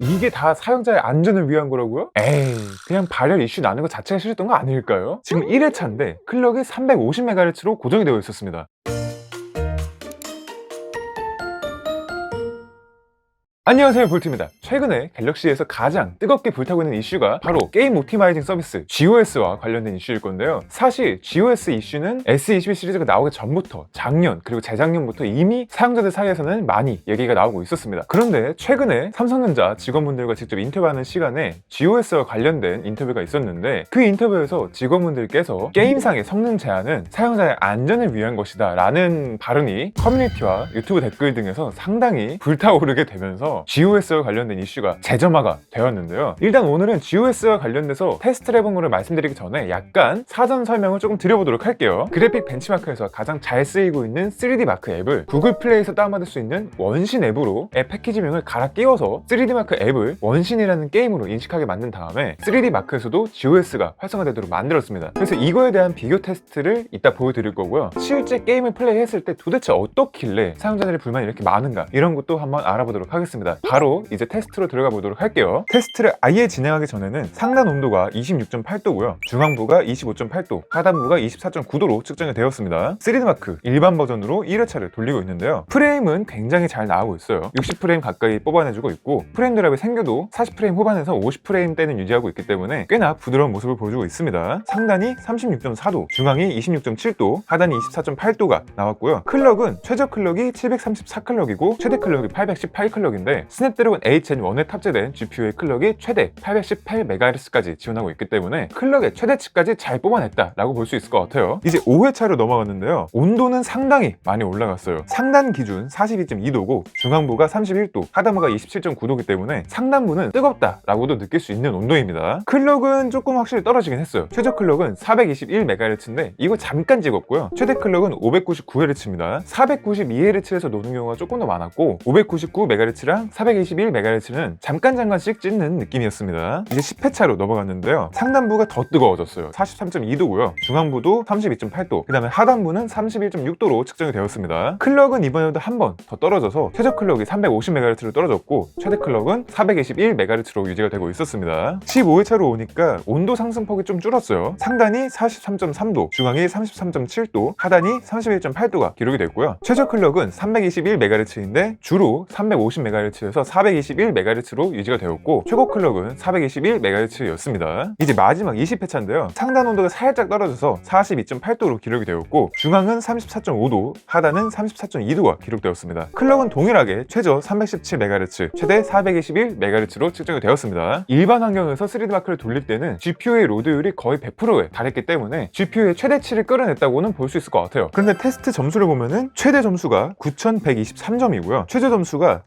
이게 다 사용자의 안전을 위한 거라고요? 에이 그냥 발열 이슈 나는 것 자체가 싫었던 거 아닐까요? 지금 1회차인데 클럭이 350MHz로 고정이 되어 있었습니다 안녕하세요 볼트입니다. 최근에 갤럭시에서 가장 뜨겁게 불타고 있는 이슈가 바로 게임 오티마이징 서비스 GOS와 관련된 이슈일 건데요. 사실 GOS 이슈는 S22 시리즈가 나오기 전부터 작년 그리고 재작년부터 이미 사용자들 사이에서는 많이 얘기가 나오고 있었습니다. 그런데 최근에 삼성전자 직원분들과 직접 인터뷰하는 시간에 GOS와 관련된 인터뷰가 있었는데 그 인터뷰에서 직원분들께서 게임상의 성능 제한은 사용자의 안전을 위한 것이다 라는 발언이 커뮤니티와 유튜브 댓글 등에서 상당히 불타오르게 되면서 GOS와 관련된 이슈가 재점화가 되었는데요. 일단 오늘은 GOS와 관련돼서 테스트를 해본 거를 말씀드리기 전에 약간 사전 설명을 조금 드려보도록 할게요. 그래픽 벤치마크에서 가장 잘 쓰이고 있는 3D 마크 앱을 구글 플레이에서 다운받을 수 있는 원신 앱으로 앱 패키지명을 갈아 끼워서 3D 마크 앱을 원신이라는 게임으로 인식하게 만든 다음에 3D 마크에서도 GOS가 활성화되도록 만들었습니다. 그래서 이거에 대한 비교 테스트를 이따 보여드릴 거고요. 실제 게임을 플레이했을 때 도대체 어떻길래 사용자들의 불만이 이렇게 많은가 이런 것도 한번 알아보도록 하겠습니다. 바로 이제 테스트로 들어가 보도록 할게요. 테스트를 아예 진행하기 전에는 상단 온도가 26.8도고요. 중앙부가 25.8도, 하단부가 24.9도로 측정이 되었습니다. 3D 마크 일반 버전으로 1회차를 돌리고 있는데요. 프레임은 굉장히 잘 나오고 있어요. 60프레임 가까이 뽑아내주고 있고 프레임 드랍의 생겨도 40프레임 후반에서 50프레임대는 유지하고 있기 때문에 꽤나 부드러운 모습을 보여주고 있습니다. 상단이 36.4도, 중앙이 26.7도, 하단이 24.8도가 나왔고요. 클럭은 최저 클럭이 734클럭이고 최대 클럭이 818클럭인데 스냅드래곤 A1에 탑재된 GPU의 클럭이 최대 818MHz까지 지원하고 있기 때문에 클럭의 최대치까지 잘 뽑아냈다라고 볼 수 있을 것 같아요. 이제 5회차로 넘어갔는데요. 온도는 상당히 많이 올라갔어요. 상단 기준 42.2도고 중앙부가 31도, 하단부가 27.9도이기 때문에 상단부는 뜨겁다라고도 느낄 수 있는 온도입니다. 클럭은 조금 확실히 떨어지긴 했어요. 최저 클럭은 421MHz인데 이거 잠깐 찍었고요. 최대 클럭은 599Hz입니다. 492Hz에서 노는 경우가 조금 더 많았고 599MHz랑 421MHz는 잠깐 잠깐씩 찍는 느낌이었습니다. 이제 10회차로 넘어갔는데요. 상단부가 더 뜨거워졌어요. 43.2도고요. 중앙부도 32.8도, 그 다음에 하단부는 31.6도로 측정이 되었습니다. 클럭은 이번에도 한 번 더 떨어져서 최저 클럭이 350MHz로 떨어졌고 최대 클럭은 421MHz로 유지가 되고 있었습니다. 15회차로 오니까 온도 상승폭이 좀 줄었어요. 상단이 43.3도, 중앙이 33.7도, 하단이 31.8도가 기록이 됐고요. 최저 클럭은 321MHz인데 주로 350MHz 에서 421MHz로 유지가 되었고 최고 클럭은 421MHz였습니다. 이제 마지막 20회차인데요. 상단 온도가 살짝 떨어져서 42.8도로 기록이 되었고 중앙은 34.5도, 하단은 34.2도가 기록되었습니다. 클럭은 동일하게 최저 317MHz, 최대 421MHz로 측정이 되었습니다. 일반 환경에서 3D 마크를 돌릴 때는 GPU의 로드율이 거의 100%에 달했기 때문에 GPU의 최대치를 끌어냈다고는 볼 수 있을 것 같아요. 그런데 테스트 점수를 보면은 최대 점수가 9123점이고요. 최저 점수가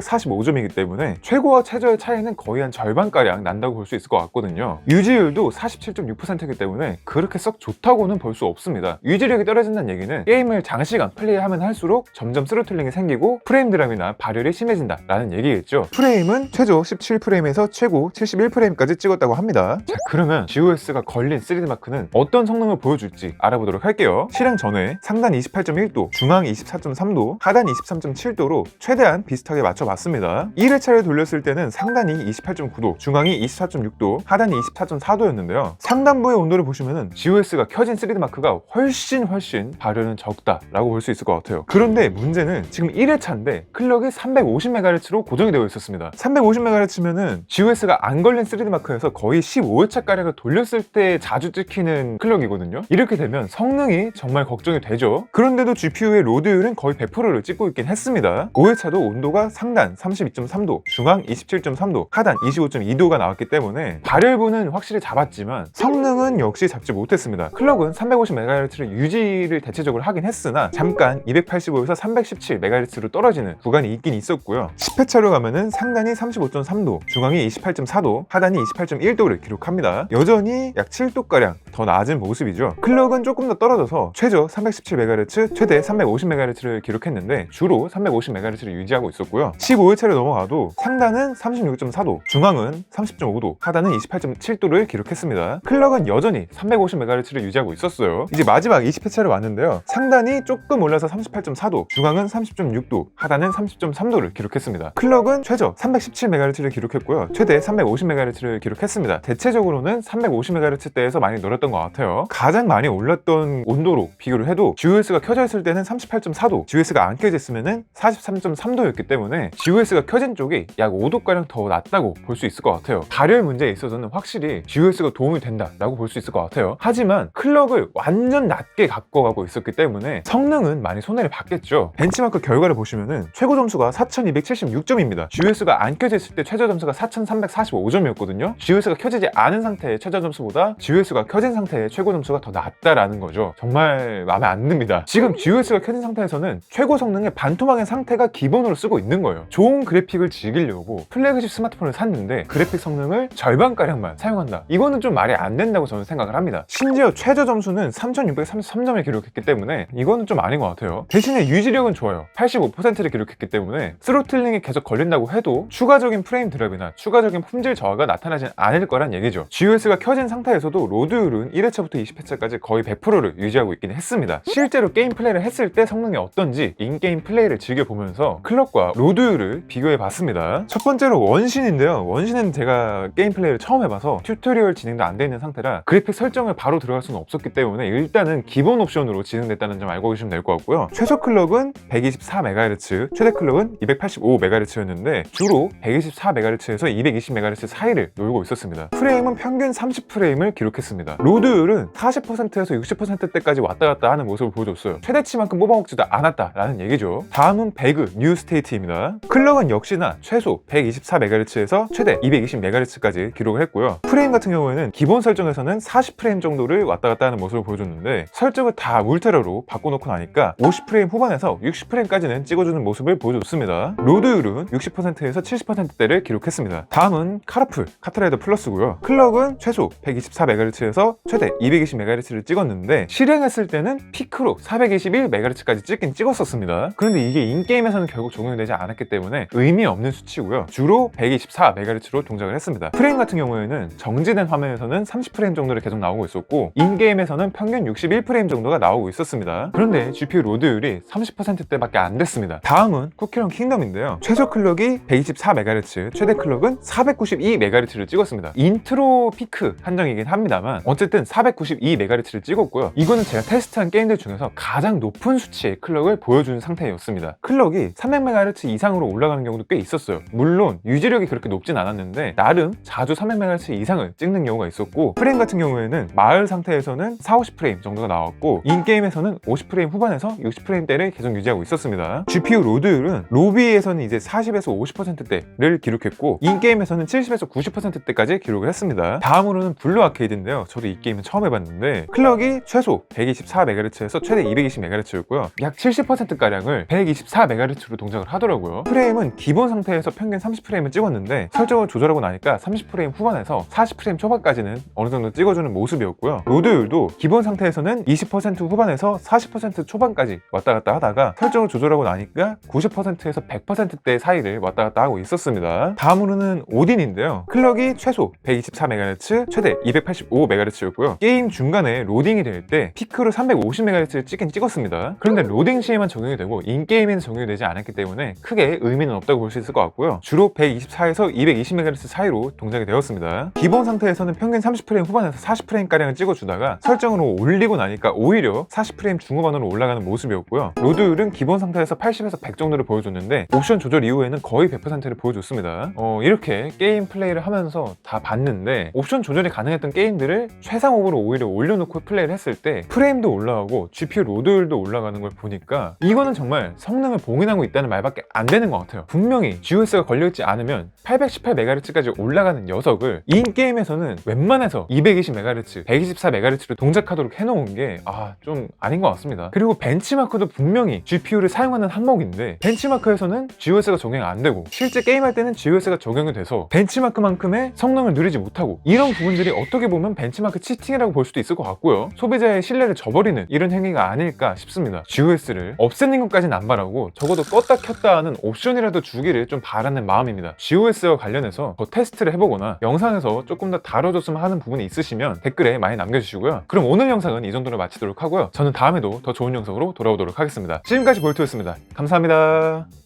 4345점이기 때문에 최고와 최저의 차이는 거의 한 절반가량 난다고 볼 수 있을 것 같거든요. 유지율도 47.6%이기 때문에 그렇게 썩 좋다고는 볼 수 없습니다. 유지력이 떨어진다는 얘기는 게임을 장시간 플레이하면 할수록 점점 스로틀링이 생기고 프레임 드랍이나 발열이 심해진다라는 얘기겠죠. 프레임은 최저 17프레임에서 최고 71프레임까지 찍었다고 합니다. 자, 그러면 GOS가 걸린 3D 마크는 어떤 성능을 보여줄지 알아보도록 할게요. 실행 전에 상단 28.1도, 중앙 24.3도, 하단 23.7도로 최대한 비슷하게 맞춰 봤습니다. 1회차를 돌렸을 때는 상단이 28.9도, 중앙이 24.6도, 하단이 24.4도였는데요. 상단부의 온도를 보시면은 GOS가 켜진 3D 마크가 훨씬 훨씬 발열은 적다 라고 볼 수 있을 것 같아요. 그런데 문제는 지금 1회차인데 클럭이 350MHz로 고정이 되어 있었습니다. 350MHz면은 GOS가 안 걸린 3D 마크에서 거의 15회차 가량을 돌렸을 때 자주 찍히는 클럭이거든요. 이렇게 되면 성능이 정말 걱정이 되죠. 그런데도 GPU의 로드율은 거의 100%를 찍고 있긴 했습니다. 5회차도 온도가 상단 32.3도, 중앙 27.3도, 하단 25.2도가 나왔기 때문에 발열부는 확실히 잡았지만 성능은 역시 잡지 못했습니다. 클럭은 350MHz를 유지를 대체적으로 하긴 했으나 잠깐 285에서 317MHz로 떨어지는 구간이 있긴 있었고요. 10회차로 가면은 상단이 35.3도, 중앙이 28.4도, 하단이 28.1도를 기록합니다. 여전히 약 7도가량 더 낮은 모습이죠. 클럭은 조금 더 떨어져서 최저 317MHz, 최대 350MHz를 기록했는데 주로 350MHz를 유지하고 있었고요. 15회차를 넘어가도 상단은 36.4도, 중앙은 30.5도, 하단은 28.7도를 기록했습니다. 클럭은 여전히 350MHz를 유지하고 있었어요. 이제 마지막 20회차를 왔는데요. 상단이 조금 올라서 38.4도, 중앙은 30.6도, 하단은 30.3도를 기록했습니다. 클럭은 최저 317MHz를 기록했고요. 최대 350MHz를 기록했습니다. 대체적으로는 350MHz대에서 많이 놀았던 것 같아요. 가장 많이 올랐던 온도로 비교를 해도 GOS가 켜져 있을 때는 38.4도, GOS가 안 켜져 있으면 43.3도였기 때문에 GOS가 켜진 쪽이 약 5도가량 더 낮다고 볼 수 있을 것 같아요. 발열 문제에 있어서는 확실히 GOS가 도움이 된다라고 볼 수 있을 것 같아요. 하지만 클럭을 완전 낮게 갖고 가고 있었기 때문에 성능은 많이 손해를 봤겠죠. 벤치마크 결과를 보시면은 최고 점수가 4276점입니다. GOS가 안 켜져 있을 때 최저 점수가 4345점이었거든요. GOS가 켜지지 않은 상태의 최저 점수보다 GOS가 켜진 상태의 최고 점수가 더 낮다라는 거죠. 정말 마음에 안 듭니다. 지금 GOS가 켜진 상태에서는 최고 성능의 반토막의 상태가 기본으로 쓰고 있는 거예요. 좋은 그래픽을 즐기려고 플래그십 스마트폰을 샀는데 그래픽 성능을 절반가량만 사용한다. 이거는 좀 말이 안 된다고 저는 생각을 합니다. 심지어 최저 점수는 3633점을 기록했기 때문에 이거는 좀 아닌 것 같아요. 대신에 유지력은 좋아요. 85%를 기록했기 때문에 스로틀링이 계속 걸린다고 해도 추가적인 프레임 드랍이나 추가적인 품질 저하가 나타나진 않을 거란 얘기죠. GOS가 켜진 상태에서도 로드율은 1회차부터 20회차까지 거의 100%를 유지하고 있긴 했습니다. 실제로 게임 플레이를 했을 때 성능이 어떤지 인게임 플레이를 즐겨보면서 클럭과 로드 율을 비교해 봤습니다. 첫 번째로 원신인데요. 원신은 제가 게임 플레이를 처음 해봐서 튜토리얼 진행도 안 돼 있는 상태라 그래픽 설정을 바로 들어갈 수는 없었기 때문에 일단은 기본 옵션으로 진행됐다는 점 알고 계시면 될 것 같고요. 최소 클럭은 124MHz, 최대 클럭은 285MHz였는데 주로 124MHz에서 220MHz 사이를 놀고 있었습니다. 프레임은 평균 30프레임을 기록했습니다. 로드율은 40%에서 60%대까지 왔다 갔다 하는 모습을 보여줬어요. 최대치만큼 뽑아먹지도 않았다라는 얘기죠. 다음은 배그 뉴 스테이트입니다. 클럭은 역시나 최소 124MHz에서 최대 220MHz까지 기록을 했고요. 프레임 같은 경우에는 기본 설정에서는 40프레임 정도를 왔다 갔다 하는 모습을 보여줬는데 설정을 다 울트라로 바꿔놓고 나니까 50프레임 후반에서 60프레임까지는 찍어주는 모습을 보여줬습니다. 로드율은 60%에서 70%대를 기록했습니다. 다음은 카라풀 카트라이더 플러스고요. 클럭은 최소 124MHz에서 최대 220MHz를 찍었는데 실행했을 때는 피크로 421MHz까지 찍긴 찍었었습니다. 그런데 이게 인게임에서는 결국 적용되지 않았기 때문에 의미 없는 수치고요. 주로 124MHz로 동작을 했습니다. 프레임 같은 경우에는 정지된 화면에서는 30프레임 정도를 계속 나오고 있었고 인게임에서는 평균 61프레임 정도가 나오고 있었습니다. 그런데 GPU 로드율이 30%대밖에 안 됐습니다. 다음은 쿠키런 킹덤인데요. 최소 클럭이 124MHz, 최대 클럭은 492MHz를 찍었습니다. 인트로 피크 한정이긴 합니다만 어쨌든 492MHz를 찍었고요. 이거는 제가 테스트한 게임들 중에서 가장 높은 수치의 클럭을 보여주는 상태였습니다. 클럭이 300MHz 이상 으로 올라가는 경우도 꽤 있었어요. 물론 유지력이 그렇게 높진 않았는데 나름 자주 300MHz 이상을 찍는 경우가 있었고 프레임 같은 경우에는 마을 상태에서는 4, 50프레임 정도가 나왔고 인게임에서는 50프레임 후반에서 60프레임대를 계속 유지하고 있었습니다. GPU 로드율은 로비에서는 이제 40에서 50%대를 기록했고 인게임에서는 70에서 90%대까지 기록을 했습니다. 다음으로는 블루 아케이드인데요. 저도 이 게임은 처음 해봤는데 클럭이 최소 124MHz에서 최대 220MHz였고요. 약 70%가량을 124MHz로 동작을 하더라고요. 프레임은 기본 상태에서 평균 30프레임을 찍었는데 설정을 조절하고 나니까 30프레임 후반에서 40프레임 초반까지는 어느 정도 찍어주는 모습이었고요. 로드율도 기본 상태에서는 20% 후반에서 40% 초반까지 왔다 갔다 하다가 설정을 조절하고 나니까 90%에서 100%대 사이를 왔다 갔다 하고 있었습니다. 다음으로는 오딘인데요. 클럭이 최소 124MHz, 최대 285MHz였고요. 게임 중간에 로딩이 될 때 피크로 350MHz를 찍긴 찍었습니다. 그런데 로딩 시에만 적용이 되고 인게임에는 적용이 되지 않았기 때문에 크게 의미는 없다고 볼 수 있을 것 같고요. 주로 124에서 220MHz 사이로 동작이 되었습니다. 기본 상태에서는 평균 30프레임 후반에서 40프레임가량을 찍어주다가 설정으로 올리고 나니까 오히려 40프레임 중후반으로 올라가는 모습이었고요. 로드율은 기본 상태에서 80에서 100 정도를 보여줬는데 옵션 조절 이후에는 거의 100%를 보여줬습니다. 어, 이렇게 게임 플레이를 하면서 다 봤는데 옵션 조절이 가능했던 게임들을 최상업으로 오히려 올려놓고 플레이를 했을 때 프레임도 올라가고 GPU 로드율도 올라가는 걸 보니까 이거는 정말 성능을 봉인하고 있다는 말밖에 안 되는 것 같아요. 분명히 GOS가 걸려있지 않으면 818MHz까지 올라가는 녀석을 인게임에서는 웬만해서 220MHz, 124MHz로 동작하도록 해놓은 게 아 좀 아닌 것 같습니다. 그리고 벤치마크도 분명히 GPU를 사용하는 항목인데 벤치마크에서는 GOS가 적용이 안 되고 실제 게임할 때는 GOS가 적용이 돼서 벤치마크만큼의 성능을 누리지 못하고 이런 부분들이 어떻게 보면 벤치마크 치팅이라고 볼 수도 있을 것 같고요. 소비자의 신뢰를 저버리는 이런 행위가 아닐까 싶습니다. GOS를 없애는 것까지는 안 바라고 적어도 껐다 켰다 하는 옵션이라도 주기를 좀 바라는 마음입니다. GOS와 관련해서 더 테스트를 해보거나 영상에서 조금 더 다뤄줬으면 하는 부분이 있으시면 댓글에 많이 남겨주시고요. 그럼 오늘 영상은 이 정도로 마치도록 하고요. 저는 다음에도 더 좋은 영상으로 돌아오도록 하겠습니다. 지금까지 볼트였습니다. 감사합니다.